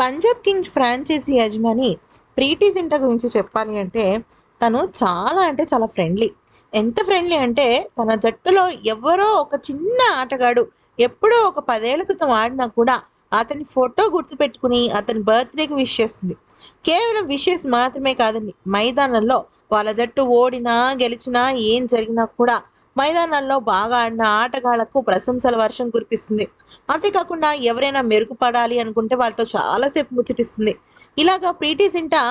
Punjab Kings franchise యజమాని ప్రీతి జింటా గురించి చెప్పాలి అంటే తను చాలా అంటే చాలా ఫ్రెండ్లీ. ఎంత ఫ్రెండ్లీ అంటే తన జట్టులో ఎవరో ఒక చిన్న ఆటగాడు ఎప్పుడో ఒక పదేళ్ళ క్రితం ఆడినా కూడా అతని ఫోటో గుర్తుపెట్టుకుని అతని బర్త్డేకి విష్ చేస్తుంది. కేవలం విషెస్ మాత్రమే కాదండి మైదానంలో వాళ్ళ జట్టు ఓడినా గెలిచినా ఏం జరిగినా కూడా మైదానాల్లో బాగా ఆడిన ఆటగాళ్ళకు ప్రశంసల వర్షం కురిపిస్తుంది. అంతేకాకుండా ఎవరైనా మెరుగుపడాలి అనుకుంటే వాళ్ళతో చాలాసేపు ముచ్చటిస్తుంది. ఇలాగా ప్రీటీ జింటా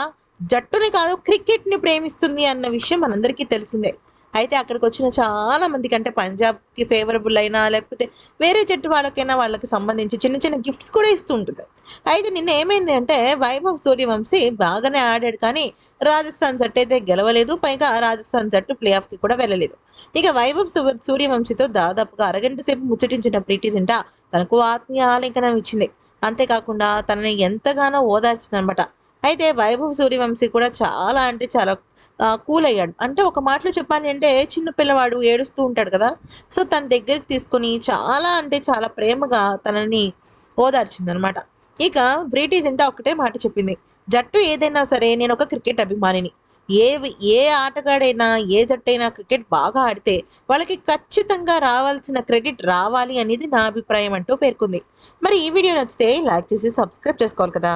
జట్టుని కాదు క్రికెట్ని ప్రేమిస్తుంది అన్న విషయం మనందరికీ తెలిసిందే. అయితే అక్కడికి వచ్చిన చాలా మందికి అంటే పంజాబ్కి ఫేవరబుల్ అయినా లేకపోతే వేరే జట్టు వాళ్ళకైనా వాళ్ళకి సంబంధించి చిన్న చిన్న గిఫ్ట్స్ కూడా ఇస్తూ ఉంటుంది. అయితే నిన్న ఏమైంది అంటే వైభవ్ సూర్యవంశీ బాగానే ఆడాడు కానీ రాజస్థాన్ జట్టు అయితే గెలవలేదు. పైగా రాజస్థాన్ జట్టు ప్లే ఆఫ్కి కూడా వెళ్ళలేదు. ఇక వైభవ్ సూర్యవంశీతో దాదాపుగా అరగంట సేపు ముచ్చటించిన ప్రీతి జింటా తనకు ఆత్మీయ ఆలింకనం ఇచ్చింది. అంతేకాకుండా తనని ఎంతగానో ఓదార్చిందనమాట. అయితే వైభవ్ సూర్యవంశీ కూడా చాలా అంటే చాలా కూల్ అయ్యాడు. అంటే ఒక మాటలో చెప్పాలి అంటే చిన్న పిల్లవాడు ఏడుస్తూ ఉంటాడు కదా. సో తన దగ్గరికి తీసుకొని చాలా అంటే చాలా ప్రేమగా తనని ఓదార్చింది అనమాట ఇక బ్రిటిష్ అంటే ఒకటే మాట చెప్పింది. జట్టు ఏదైనా సరే నేను ఒక క్రికెట్ అభిమానిని. ఏ ఏ ఆటగాడైనా ఏ జట్టు అయినా క్రికెట్ బాగా ఆడితే వాళ్ళకి ఖచ్చితంగా రావాల్సిన క్రెడిట్ రావాలి అనేది నా అభిప్రాయం అంటూ పేర్కొంది. మరి ఈ వీడియో నచ్చితే లైక్ చేసి సబ్స్క్రైబ్ చేసుకోవాలి కదా.